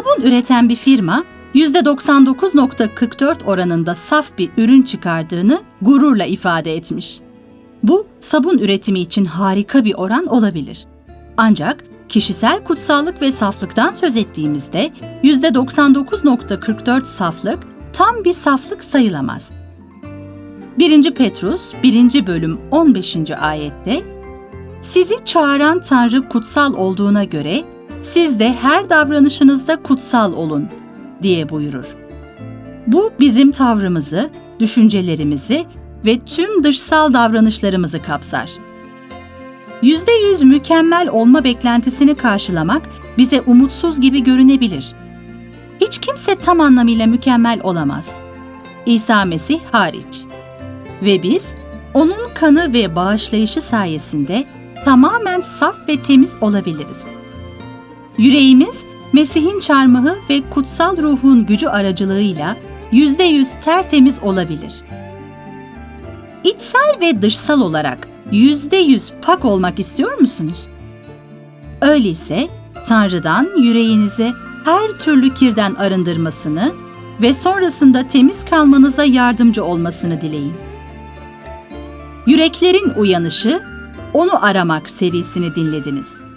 Sabun üreten bir firma %99.44 oranında saf bir ürün çıkardığını gururla ifade etmiş. Bu sabun üretimi için harika bir oran olabilir. Ancak kişisel kutsallık ve saflıktan söz ettiğimizde %99.44 saflık tam bir saflık sayılamaz. 1. Petrus 1. bölüm 15. ayette Sizi çağıran Tanrı kutsal olduğuna göre siz de her davranışınızda kutsal olun diye buyurur. Bu bizim tavrımızı, düşüncelerimizi ve tüm dışsal davranışlarımızı kapsar. %100 mükemmel olma beklentisini karşılamak bize umutsuz gibi görünebilir. Hiç kimse tam anlamıyla mükemmel olamaz. İsa Mesih hariç. Ve biz onun kanı ve bağışlayışı sayesinde tamamen saf ve temiz olabiliriz. Yüreğimiz Mesih'in çarmıhı ve kutsal ruhun gücü aracılığıyla yüzde yüz tertemiz olabilir. İçsel ve dışsal olarak yüzde yüz pak olmak istiyor musunuz? Öyleyse Tanrı'dan yüreğinizi her türlü kirden arındırmasını ve sonrasında temiz kalmanıza yardımcı olmasını dileyin. Yüreklerin Uyanışı, Onu Aramak serisini dinlediniz.